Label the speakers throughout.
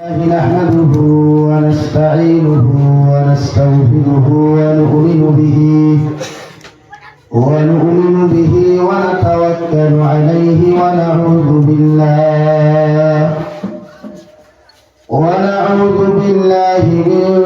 Speaker 1: نحمده ونستعينه ونستغفره ونؤمن به ونؤمن به ونتوكل عليه ونعوذ بالله ونعوذ بالله من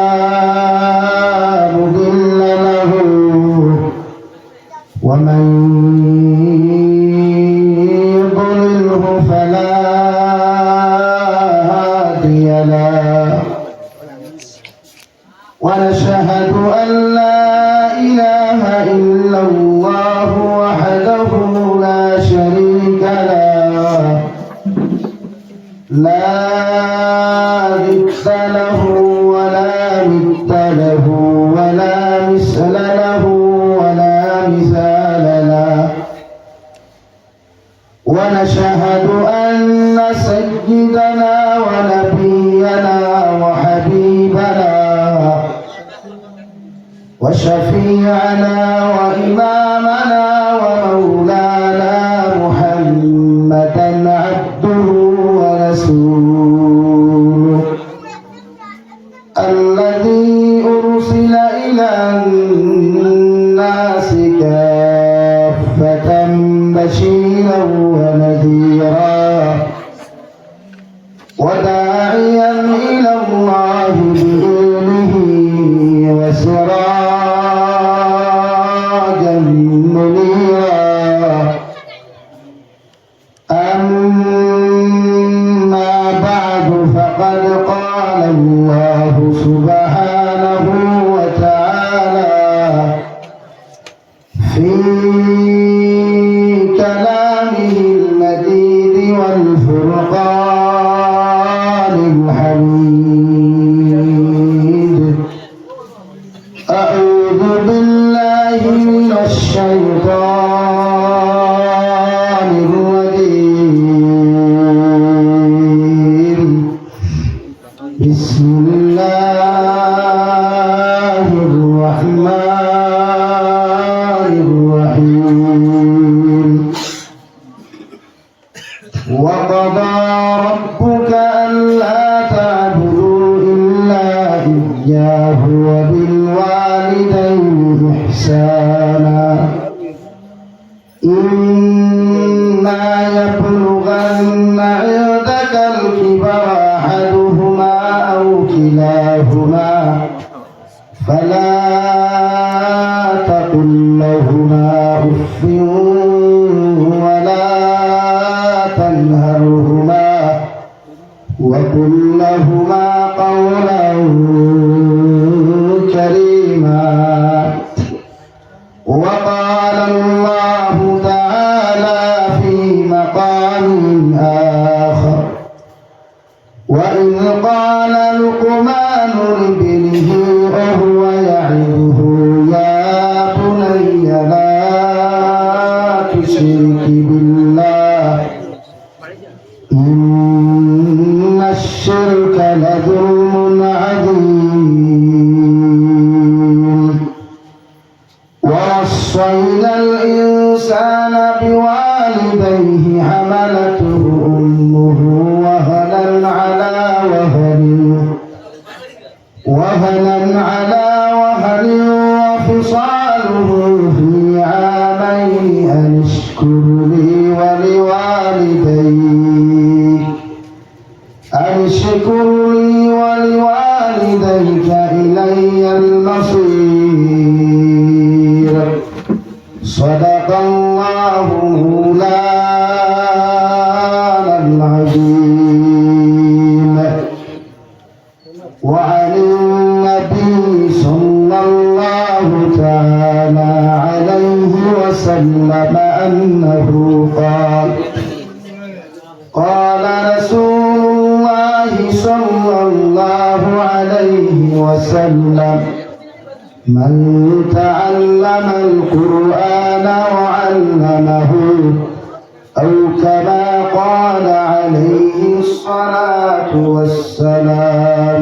Speaker 1: ونشهد أن سيدنا ونبينا وحبيبنا وشفيعنا وإمامنا Senhor. فلا تقل لهما أف ولا تنهرهما وقل لهما إن الشرك لظلم عليه الصلاة والسلام.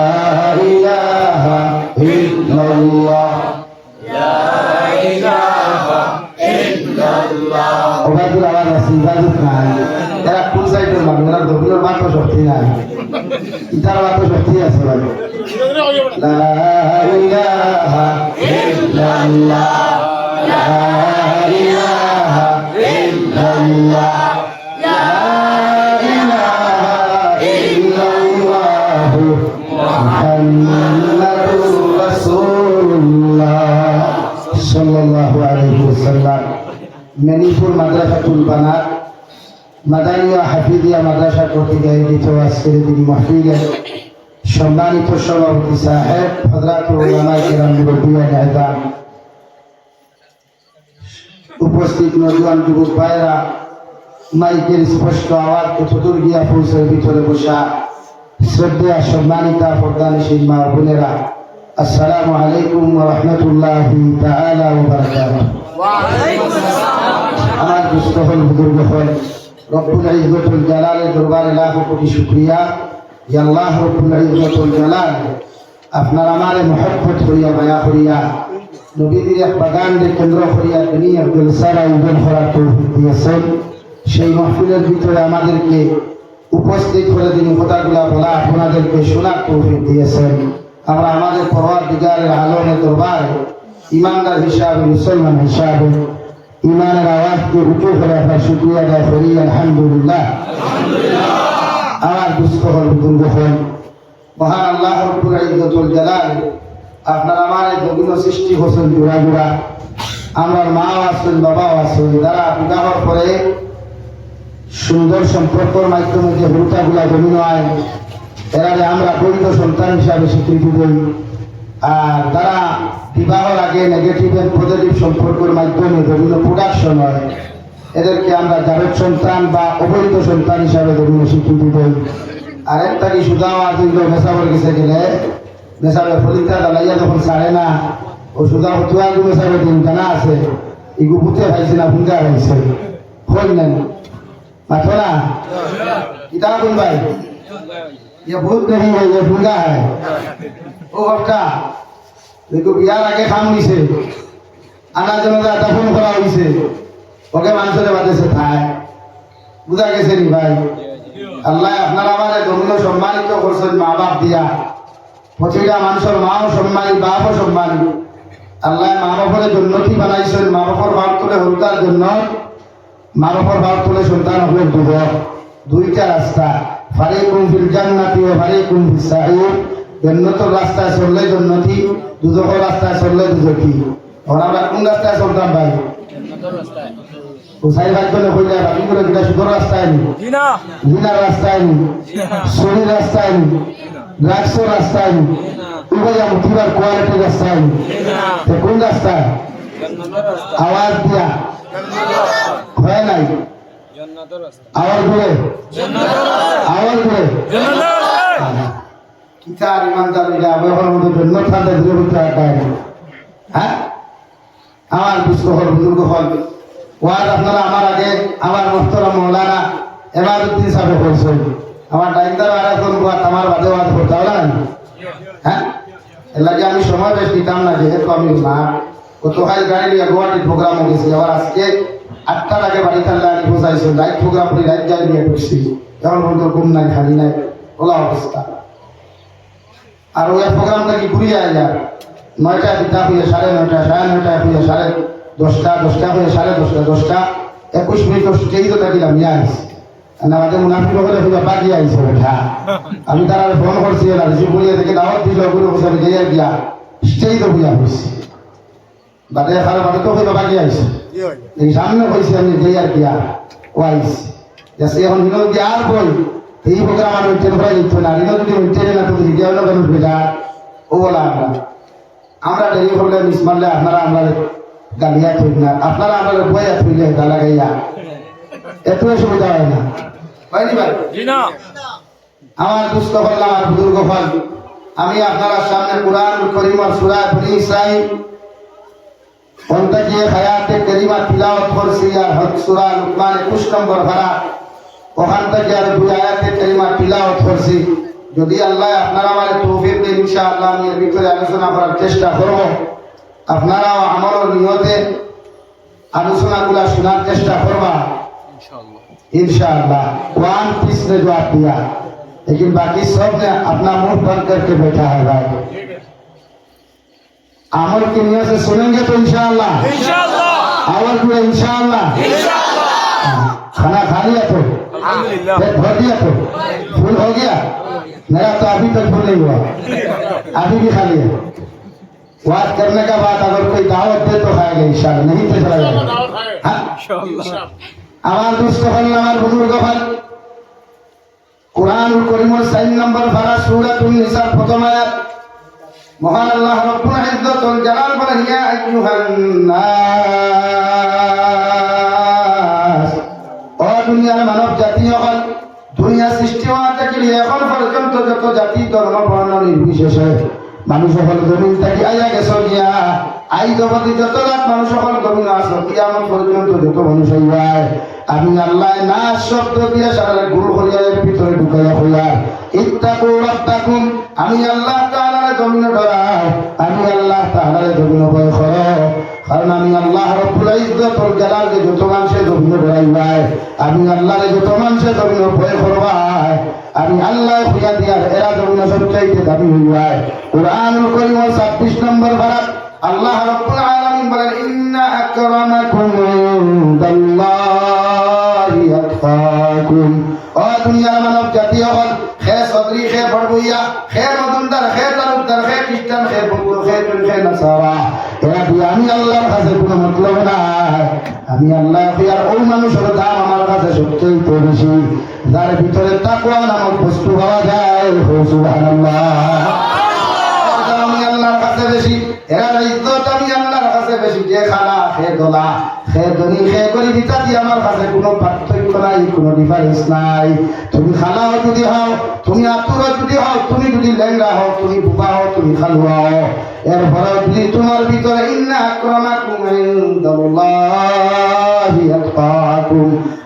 Speaker 1: লা ইলাহা ইল্লাল্লাহ মুহাম্মাদুর রাসূলুল্লাহ সাল্লাল্লাহু আলাইহি ওয়াসাল্লাম মেনিপুর মাদ্রাসাতুল বানাত মাদানিয়া হাফিদিয়া মাদ্রাসা কর্তৃক আয়োজিত আজকের দিন মাহফিলে সম্মানিত সভাপতি সাহেব আহদাম উপস্থিত নজওয়ান যুবক ভাইরা মাইকের স্পষ্ট আওয়াজ কতদূর গিয়া পৌঁছার ভিতরে বসা শ্রদ্ধা সম্মানিতা প্রদানশীল মা বোনেরা আসসালামু আলাইকুম রাহমাতুল্লাহি তাআলা ওয়া বারাকাতুহু। আমার দুস্থ হল বুজুর্গ হল রব্বুল ইজ্জতুল জালালের দরবারে লাখ করিয়া মায়া করিয়া নবীদের এক বাগানকে কেন্দ্র করিয়া তিনি আব্দুল দিয়েছেন। সেই মাহফিলের ভিতরে আমাদেরকে উপস্থিত করে তিনি কথাগুলা বলা আপনাদেরকে শোনার তৌফিক দিয়েছেন। আমরা আমাদের পরওয়ার দিগারের আলমের দরবারে ইমানদার হিসাবে, মুসলমান হিসাবে ইমানের আওয়াজকে উঁচু করে আপনার শুক্রিয়া আদায় করি, আলহামদুলিল্লাহ। আমার দুঃখ হল দুর্গ হল মহান আল্লাহ রব্বুল ইজ্জতুল জালাল, আপনার আমার বিভিন্ন সৃষ্টি হোসেন জোড়া জোড়া, আমার মাও আছেন, বাবাও আছেন, যারা বিবাহর পরে সুন্দর সম্পর্কর মাধ্যমে যে ভূতাগুলা জমিন হয়, এরা আমরা বৈধ সন্তান হিসাবে স্বীকৃতি দিই। আর তারা বিবাহর আগে নেগেটিভ এন্ড পজিটিভ সম্পর্কের মাধ্যমে বিভিন্ন প্রোডাকশন হয়। এদেরকে আমরা জাভেদ সন্তান বা অবৈধ সন্তান হিসাবে বিভিন্ন স্বীকৃতি দিই আর একটা কি সুদাও আর দুই মেসাবর গেছে গেলে মেসাবের ফলিতা দালাইয়া যখন ছাড়ে না ও সুদা হতুয়া গু মেসাবের দিন জানা আছে। ইগু বুতে ভাইছে না ভুঙ্গা ভাইছে হই নেন? মাথো না? কিতাব ভাই ये भूत नहीं है ये भूंगा है ও বাপটা দেখো বিয়ার আগে খাম নিছে আনা জনতা দাফন করা হইছে ওকে মানুষের বাদেছে থায় বুঝা গেছে নি ভাই আল্লাহ আপনার আমার ধন্য সম্মানিত করছেন মা বাপ দিয়া প্রতিটা মানুষের মাও সম্মানী বাপও সম্মানী আল্লাহ মা বাপরে জন্নতি বানাইছেন মা বাপর বাপ তুলে হলকার জন্য মা বাপর বাপ তুলে সন্তান হলেন দুধ দুইটা রাস্তা ফারিকুম ফিল জান্নাতি ওয়া ফারিকুম ফিস সাঈর জান্নাতের রাস্তায় চললে জান্নাতি দুজকের রাস্তায় চললে দুজকি ওরা আমরা কোন রাস্তায় চলতাম ভাই? উসাই ভাগ্যলে কইলে বাকি করে দিলে সুন্দর রাস্তায় নি? জিনার রাস্তায় নি। শরীর রাস্তায় নি। ড্রাগসের রাস্তায় নি। উভয় মুক্তিবার কোয়ালিটি রাস্তায় নি। কোন রাস্তায়? আওয়াজ দিয়া। হয় নাই। আওয়াজ করে। আওয়াজ করে। কিতার ইমানদার এটা ব্যবহার মতো জন্য তাদের বিরুদ্ধে আটায় হ্যাঁ? আমার বিশ্বহর বুজুর্গ হল। ওয়াজ আপনারা আমার আগে আমার মস্তরা মৌলানা এমারুদ্দিন সাহেব করছেন আমার ডাইন্দার আর এখন আমার বাদে ওয়াজ করতে হবে না? হ্যাঁ? এর লাগে আমি সময় বেশ দিতাম না যেহেতু আমি মা। কত হাই গাড়ি নিয়ে গুয়াহাটির প্রোগ্রাম গেছি। আবার আজকে আটটার আগে বাড়ি থাকলে আমি বোঝাইছো লাইট প্রোগ্রাম করে লাইট যাই নিয়ে ঢুকছি এখন পর্যন্ত ঘুম নাই, খালি নাই, ওলা অবস্থা। আর ওই প্রোগ্রামটা কি ঘুরিয়ে যায় নয়টা দিতা হয়ে সাড়ে নয়টা সাড়ে নয়টা হয়ে সাড়ে দশটা দশটা হয়ে সাড়ে দশটা দশটা, একুশ মিনিট স্টেজ তো থাকিলাম ইয়ে আইস আমাদের মুনাফিক হলে হইবা বাকি বেটা। আমি তারা ফোন করছি না রিসিভ করিয়া থেকে দাওয়াত দিলগুলো বসে যাইয়া গিয়া, স্টেজ তো হইয়া বাদে তো হইবা বাকি এই সামনে আমি যাইয়া গিয়া ও আইসি যাচ্ছে এখন আর বই এই প্রোগ্রাম আর না হিনো যদি হইতে না তো হিডিয়া হলো কেন বেটা ও বলা আমরা। আমরা করলে মিস মারলে আপনারা আমরা গালিয়া থইব না আপনারা আমরা বইয়া থইলে গালা গাইয়া। এত সুবিধা হয় না। হয়নি ভাই? আমার দুস্থ হল আমার বুজুর্গ হল আমি আপনারা সামনে কোরআন করিম আর সুরা বনি ইসরাইল অন্তকিয়ে হায়াতে করিমা তিলাওয়াত করছি আর হক সুরা লুকমান 21 নম্বর ধারা ওখান থেকে আর দুই আয়াতে করিমা তিলাওয়াত করছি যদি আল্লাহ আপনারা আমার তৌফিক দেন ইনশাআল্লাহ আমি এর ভিতরে আলোচনা করার চেষ্টা করব আপনারাও আমার নিয়তে আলোচনাগুলা শোনার চেষ্টা করবা इंशाअल्लाह वन पीस ने जवाब दिया लेकिन बाकी सब ने अपना मुंह बंद करके बैठा है भाई अमल की नियत से सुनेंगे तो इंशाअल्लाह अमल पूरा इंशाअल्लाह हाँ, खाना खा लिया तो पेट भर दिया तो फूल हो गया मेरा तो अभी तक फूल नहीं हुआ अभी भी खा लिया बात करने का बाद अगर कोई दावत दे तो खाएगा इंशाअल्लाह नहीं तो चला जाएगा हाँ? আমার দুস্থ হল আমার বুজুর্গ হল কোরআন করিমর সাইন নম্বর ফারা সূরাতুন নিসা প্রথম আয়াত মহান আল্লাহ রব্বুল ইজ্জতুল জালাল বলেন, ইয়া আইয়ুহান নাস ও দুনিয়ার মানব জাতি হল দুনিয়া সৃষ্টি হওয়া থেকে এখন পর্যন্ত যত জাতি, ধর্ম, বর্ণ, নির্বিশেষে মানুষ হল জমিন থেকে আইয়া গেছ গিয়া। আই জগতে যত লাখ মানুষ হল জমিন আসো কিয়ামত পর্যন্ত যত মানুষ আমি আল্লাহ না শব্দ দিয়া সারা গুল হইয়া ভিতরে ঢুকাইয়া হইয়া রাব্বাকুম আমি আল্লাহ জমিনে ডরাও আমি আল্লাহ তাআলার জমিনে ভয় করো। কারণ আমি আল্লাহ রব্বুল ইজ্জতুল জালালকে যত মানুষে জমিনে ডরাইবাই আমি আল্লাহরে যত মানুষে জমিনে ভয় করবাই আমি আল্লাহ হইয়া দিয়ার এরা জমিনে সবচাইতে দাবি হইবাই কোরআনুল করিম 26 নম্বর বারাত, আল্লাহ রব্বুল আলামিন বলেন, ইন্না আকরামাকুম ইনদাল্লাহি আতকাকুম ও দুনিয়ার মানব জাতি হল সদরি, খে বড়বইয়া খে মজুমদার খে তালুকদার, খে খ্রিস্টান, খে বৌদ্ধ খে তুল খে নাসারা। এরা দিয়ে আমি আল্লাহর কাছে কোনো মতলব নাই। আমি আল্লাহ আর ওই মানুষের দাম আমার কাছে সত্যিই তো বেশি। যার ভিতরে তাকুয়া নামক বস্তু পাওয়া যায়, হো, সুবহানাল্লাহ। আমি আল্লাহর কাছে বেশি, এরা ইজ্জত আমি আল্লাহর কাছে বেশি। যে খালা, খে দোলা খে ধনী, খে গরিব ইত্যাদি আমার কাছে কোনো নাই কোনো ডিফারেন্স নাই। তুমি খালাও যদি হও, তুমি আত্মরা যদি হও, তুমি যদি লেঙ্গা হও, তুমি বুবা হও, তুমি খালুয়া হও। এরপরে যদি তোমার ভিতরে, ইন্না আক্রমাকুম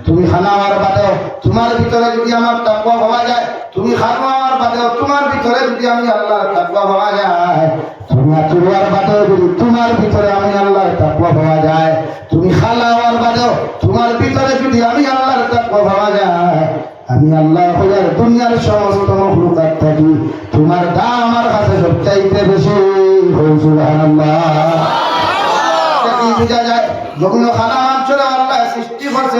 Speaker 1: তুমি খানাওয়ার বাদেও তোমার ভিতরে যদি আমার তাকওয়া হওয়া যায় তুমি খানাওয়ার বাদেও তোমার ভিতরে যদি আমি আল্লাহর তাকওয়া পাওয়া যায় তুমি আতুয়ার বাদেও যদি তোমার ভিতরে আমি আল্লাহর তাকওয়া পাওয়া যায় তুমি খালাওয়ার বাদেও তোমার ভিতরে যদি আমি আল্লাহর তাকওয়া পাওয়া যায় আমি আল্লাহ হইয়ার দুনিয়ার সমস্ত মখলুকাত থাকি। তোমার দাম আমার কাছে সবচাইতে বেশি। হই সুবহানাল্লাহ। বোঝা যায়? যখন খানা মাংসলে আল্লাহ সৃষ্টি করছে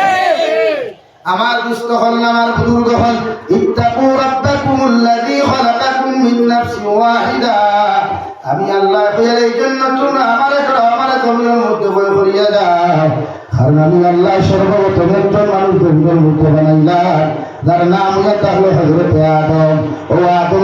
Speaker 1: আমার দুষ্ট হল আমার বুজুর্গ হল ইত্তাকু খালাকাকুম মিন নাফসিন ওয়াহিদা। আমি আল্লাহ কইয়ার এই জন্য তোমরা আমারে করো, আমারে মধ্যে বই করিয়া যাও কারণ আমি আল্লাহ সর্বপ্রথম মানুষ জমিনের মধ্যে বানাইলাম। যার নাম তাহলে হযরত আদম। ও আদম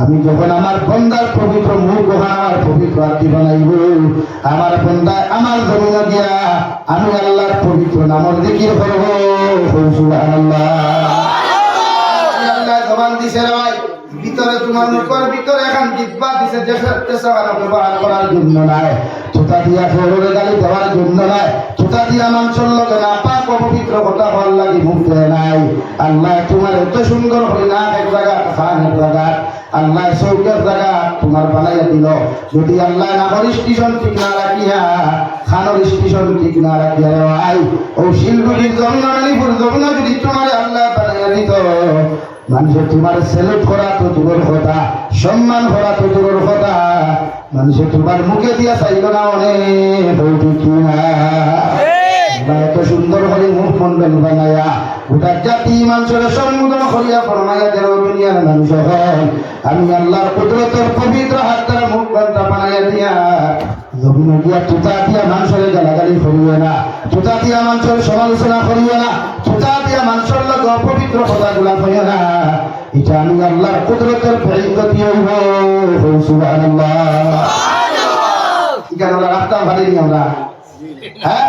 Speaker 1: আমি যখন আমার বন্দার পবিত্র মুখ আমার পবিত্র হাতি বানাইব, আমার বন্দায় আমার জমিন দিয়া আমি আল্লাহর পবিত্র নামর সুবহানাল্লাহ। আল্লাহ দিছে তোমার ভিতরে এখন দিছে নাই। নাই। আল্লাহ তোমার এত সুন্দর হই না এক জায়গা এক জায়গা আল্লাহ চৌকের জায়গা তোমার বানাইয়া দিল। যদি আল্লাহ নাগর স্টেশন ঠিক না রাখিয়া, খানোর স্টেশন ঠিক না রাখিয়া ভাই ও শিলগুড়ির জমিন আলিপুর জমিন যদি তোমার আল্লাহ বানাইয়া দিত, মানুষের তোমার সেলুট করা তো দূরের কথা, সম্মান করা তো দূরের কথা, মানুষের তোমার মুখে দিয়া চাইল না অনেক এত সুন্দর করে মুখ মন্ডল বানায়া গোটা জাতি মানুষের সম্বোধন করিয়া ফরমাইয়া দেন দুনিয়ার মানুষ হল আমি আল্লাহর কুদরতের পবিত্র হাত দ্বারা মুখ বান্তা বানাইয়া দিয়া যখন দিয়া তুতা দিয়া মানুষের গালাগালি করিও না তুতা দিয়া মানুষের সমালোচনা করিও না তুতা দিয়া মানুষের লগে অপবিত্র কথাগুলা করিও না। এটা আমি আল্লাহর কুদরতের ফেরিকতি হইব। সুবহানাল্লাহ। কেন রাস্তা ভালিনি আমরা? হ্যাঁ?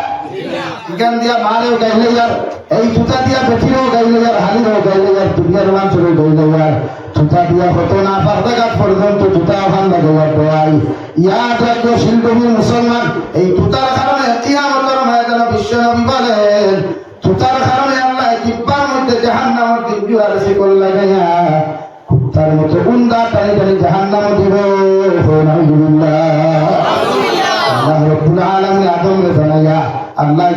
Speaker 1: ইগান দিয়া মারেও গাইলে যার এই জুতা দিয়া বেঠিও গাইলে যার হালিরও গাইলে যার দুনিয়ার মানুষেরও গাইলে যার জুতা দিয়া হতো না পার্দাঘাত পর্যন্ত জুতা ওখান লাগে যার দোয়াই ইয়াত রাজ্য শিল্পী মুসলমান এই জুতার কারণে কিয়ামতের ময়দানে বিশ্ব নবী বলেন জুতার কারণে আল্লাহ জিব্বার মধ্যে জাহান্নামের দিব্য আর সে করলে গায়া কুত্তার মতো উন্দা টানি টানি জাহান্নাম দিব। আল্লাহ রব্বুল আলামিন আদমরে জানাইয়া আল্লাহ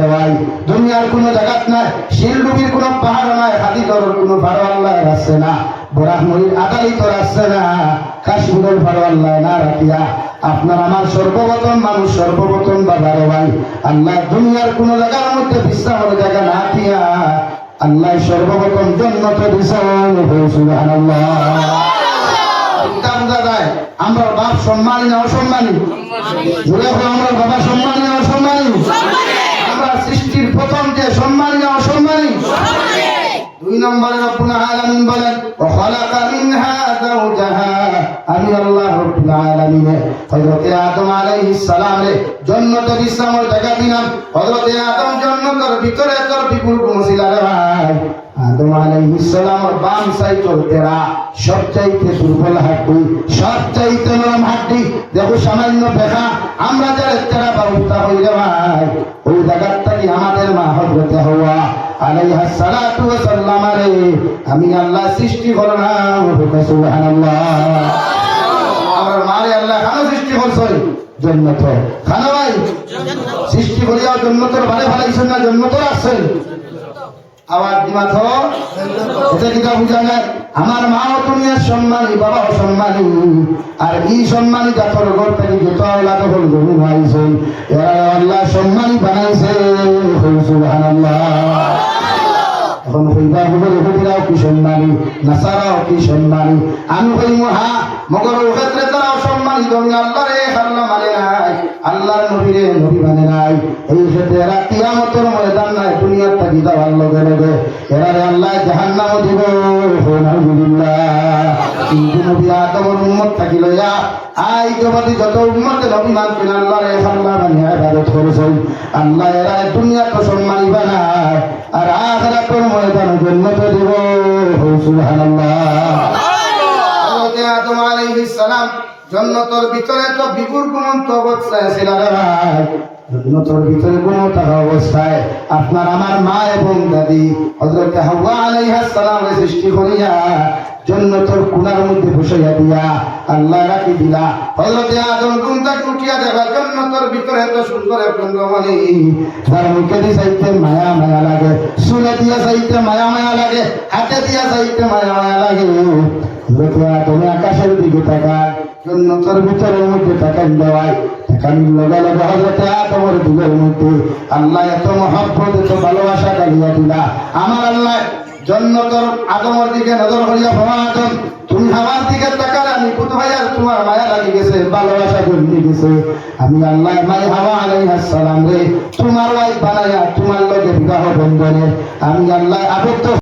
Speaker 1: রে ভাই। দুনিয়ার কোনো জায়গাত নাই শিলডুবির কোনো পাহাড় নাই হাতি দরের কোনো ভাড়ো আল্লাহ রাখছে না বরাহমরির আদালি তো রাখছে না কাশ্মীরের ভাড়ো আল্লাহ না রাখিয়া। আপনার আমার সর্বপ্রথম মানুষ সর্বপ্রথম বাবা রে ভাই। আল্লাহ দুনিয়ার কোনো জায়গার মধ্যে বিশ্রামের জায়গা না দিয়া আল্লাহ সর্বপ্রথম জন্মত দিছেন সুবহানাল্লাহ। চিন্তা আমরা বাপ সম্মানী না অসম্মানী? আমরা বাবা সম্মানী না অসম্মানী? সৃষ্টির প্রথম যে সম্মানী না অসম্মানী। দুই নম্বরে রব্বুল আলামিন বলেন ওয়া খালাকা মিনহা যাওজাহা। আমি আল্লাহ রব্বুল আলামিন হযরত আদম আলাইহিস সালাম রে জান্নাতে বিশ্রামের জায়গা দিলাম। হযরত আদম জান্নাতের ভিতরে তোর বিপুল কোন ছিল রে ভাই। আদম আলাইহিস সালামের বাম সাইডের তেরা সবচাইতে দুর্বল হাড্ডি, সবচাইতে নরম হাড্ডি। দেখো, সামান্য দেখা আমরা যারা তেরা বাবুতা হইলে ভাই, ওই জায়গাটা কি আমাদের মা হযরত হওয়া আলাইহা সালাতু ওয়া সাল্লাম আমি আল্লাহ সৃষ্টি করলাম সুবহানাল্লাহ। আমার মারে আল্লাহ কেন সৃষ্টি করছই জন্মত খানা ভাই? সৃষ্টি করিয়া জন্মতর ভালে ভালাইছেন না জন্মতর আসছেন আমার মাও দুনিয়ার সম্মানী বাবাও সম্মানী আর এই সম্মানী জাতর ঘর থেকে যত আওলাদ হল জমি ভাইছে আল্লাহ সম্মানী বানাইছে। আমি হই মহা মগর ক্ষেত্রে তারাও সম্মানী। তুমি আল্লাহরে আল্লাহ আল্লাহর নবীরে নবী মানে নাই। এই ক্ষেত্রে এরা কিয়ামতের ময়দান নাই দুনিয়ার থাকি যাওয়ার লগে লগে। এরা রে আল্লাহ জাহান্নাম দিব। নাউজুবিল্লাহ। কিন্তু নবী আদমর উম্মত থাকি লইয়া আই জগতে যত উম্মতে নবী মানছেন আল্লাহরে আল্লাহ মানে ইবাদত করেছেন। আল্লাহ এরা দুনিয়াকে সম্মানী বানায় আর আখরাতের ময়দানে জন্নত দিব। সুবহানাল্লাহ। হযরত আদম আলাইহিস সালাম জন্নতর ভিতরে তো বিপুল গুণন্ত অবস্থায় ছিল জন্নতর ভিতরে গুণ অবস্থায় আপনার আমার মা এবং দাদি হযরত হাওয়া আলাইহিস সালাম সৃষ্টি করিয়া জন্নতর কুনার মধ্যে বসাইয়া দিয়া আল্লাহ রাখি দিলা। হযরত আদম গুণটাকে উঠিয়া দেখা জন্নতর ভিতরে এত সুন্দর একজন রমণী তার মুখে দিয়ে চাইতে মায়া মায়া লাগে শুনে দিয়া চাইতে মায়া মায়া লাগে, হাতে দিয়া চাইতে মায়া মায়া লাগে। হযরত আদম আকাশের দিকে তাকায়। ভিতরের মধ্যে দেওয়ায় মধ্যে আল্লাহ এত মহব্বত, এত ভালোবাসা ডালিয়া দিলা। আমার আল্লাহ দিকে নজর করিয়া তুমি আমার দিকে তাকালে আমি কুত ভাইয়ার তোমার মায়া লাগি গেছে, ভালোবাসা জন্মে গেছে। আমি আল্লাহ মাই হাওয়া আলাইহিস সালাম রে, তোমার ওয়াইফ বানাইয়া তোমার লগে বিবাহ বন্ধনে। আমি আল্লাহ আবদ্ধ